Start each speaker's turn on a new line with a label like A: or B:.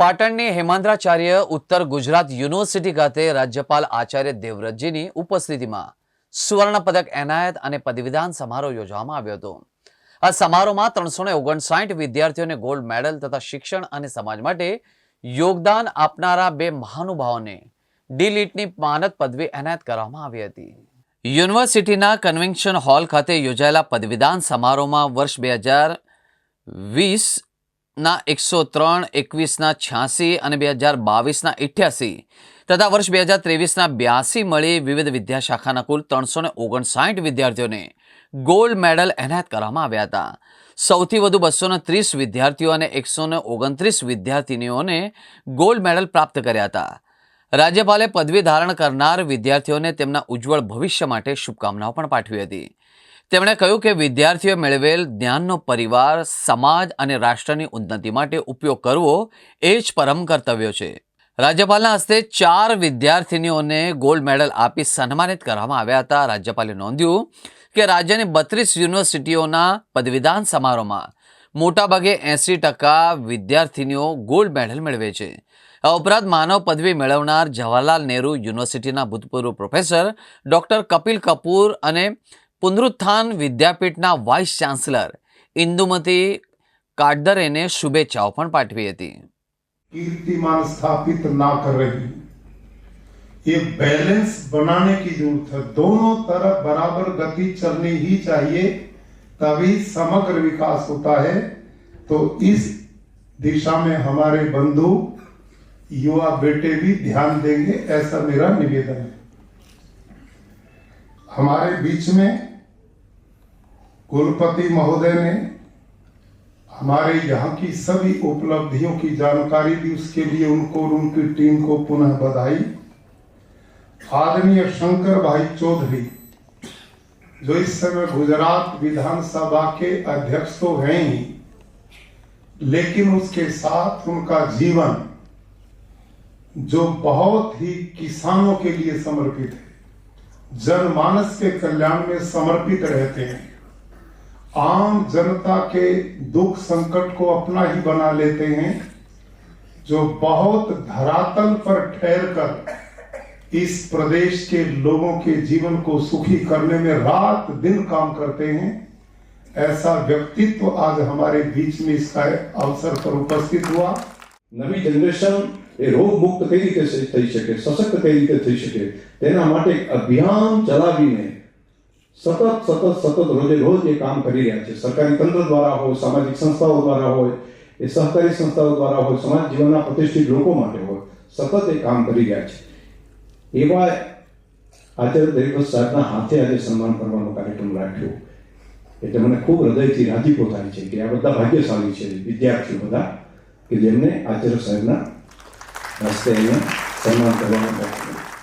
A: પાટણની હેમાંદ્રાચાર્ય ઉત્તર ગુજરાત યુનિવર્સિટી ખાતે રાજ્યપાલ આચાર્ય દેવવ્રતજીની ઉપસ્થિતિમાં સુવર્ણ પદક એનાયત અને પદવીદાન સમારોહ યોજવામાં આવ્યો હતો. આ સમારોહમાં ત્રણસો ઓગણસાઠ વિદ્યાર્થીઓને ગોલ્ડ મેડલ તથા શિક્ષણ અને સમાજ માટે યોગદાન આપનારા બે મહાનુભાવોને ડીલીટની માનદ પદવી એનાયત કરવામાં આવી હતી. યુનિવર્સિટીના કન્વેન્શન હોલ ખાતે યોજાયેલા પદવીદાન સમારોહમાં વર્ષ બે હજાર વીસ ના એકસો ત્રણ, એકવીસના છ્યાસી અને બે હજાર બાવીસના ઇઠ્યાસી તથા વર્ષ બે હજાર ત્રેવીસના બ્યાસી મળી વિવિધ વિદ્યાશાખાના કુલ ત્રણસો ને ઓગણસાઠ વિદ્યાર્થીઓને ગોલ્ડ મેડલ એનાયત કરવામાં આવ્યા હતા. સૌથી વધુ બસો ત્રીસ વિદ્યાર્થીઓ અને એકસો ઓગણત્રીસ વિદ્યાર્થીનીઓને ગોલ્ડ મેડલ પ્રાપ્ત કર્યા હતા. રાજ્યપાલે પદવી ધારણ કરનાર વિદ્યાર્થીઓને તેમના ઉજ્જવળ ભવિષ્ય માટે શુભકામનાઓ પણ પાઠવી હતી. તેમણે કહ્યું કે વિદ્યાર્થીઓએ મેળવેલ જ્ઞાનનો પરિવાર, સમાજ અને રાષ્ટ્રની ઉન્નતિ માટે ઉપયોગ કરવો એ જ પરમ કર્તવ્ય છે. રાજ્યપાલના હસ્તે ચાર વિદ્યાર્થીનીઓને ગોલ્ડ મેડલ આપી સન્માનિત કરવામાં આવ્યા હતા. રાજ્યપાલે નોંધ્યું કે રાજ્યની બત્રીસ યુનિવર્સિટીઓના પદવીદાન સમારોહમાં મોટાભાગે એંસી ટકા વિદ્યાર્થીનીઓ ગોલ્ડ મેડલ મેળવે છે. આ ઉપરાંત માનવ પદવી મેળવનાર જવાહરલાલ નહેરુ યુનિવર્સિટીના ભૂતપૂર્વ પ્રોફેસર ડૉક્ટર કપિલ કપૂર અને પુનરુત્થાન વિદ્યાપીઠના વાઇસ ચાન્સલર ઇન્દુમતી કાટદરેને શુભેચ્છાઓ પણ પાઠવી હતી
B: कीर्तिमान स्थापित ना कर रही ये बैलेंस बनाने की जरूरत है दोनों तरफ बराबर गति चलनी ही चाहिए तभी समग्र विकास होता है तो इस दिशा में हमारे बंधु युवा बेटे भी ध्यान देंगे ऐसा मेरा निवेदन है हमारे बीच में कुलपति महोदय ने हमारे यहाँ की सभी उपलब्धियों की जानकारी दी, उसके लिए उनको और उनकी टीम को पुनः बधाई। आदरणीय शंकर भाई चौधरी, जो इस समय गुजरात विधानसभा के अध्यक्ष तो हैं ही, लेकिन उसके साथ उनका जीवन, जो बहुत ही किसानों के लिए समर्पित है, जनमानस के कल्याण में समर्पित रहते हैं। आम जनता के दुख संकट को अपना ही बना लेते हैं जो बहुत धरातल पर ठहर कर इस प्रदेश के लोगों के जीवन को सुखी करने में रात दिन काम करते हैं ऐसा व्यक्तित्व आज हमारे बीच में इसका अवसर पर उपस्थित हुआ
C: નવી જનરેશન એ રોગ મુક્ત કઈ રીતે થઈ શકે સશક્ત કઈ રીતે થઈ શકે તેના માટે એક અભિયાન ચલાવીને સતત સતત સતત રોજે રોજ એ કામ કરી રહ્યા છે. સરકારી તંત્ર દ્વારા હોય, સામાજિક સંસ્થાઓ દ્વારા હોય, એ સહકારી સંસ્થાઓ દ્વારા હોય, સમાજ જીવનના પ્રતિષ્ઠિત લોકો માટે હોય, સતત એ કામ કરી રહ્યા છે. એવા આચાર્ય દેવવ્રત સાહેબના હાથે આજે સન્માન કરવાનો કાર્યક્રમ રાખ્યો. એટલે મને ખૂબ હૃદયથી રાજીપો થાય છે કે આ બધા ભાગ્યશાળી છે, વિદ્યાર્થીઓ બધા, કે જેમને આચાર્ય સાહેબના હસ્તે અહીંયા સન્માન કરવાનું કાર્યક્રમ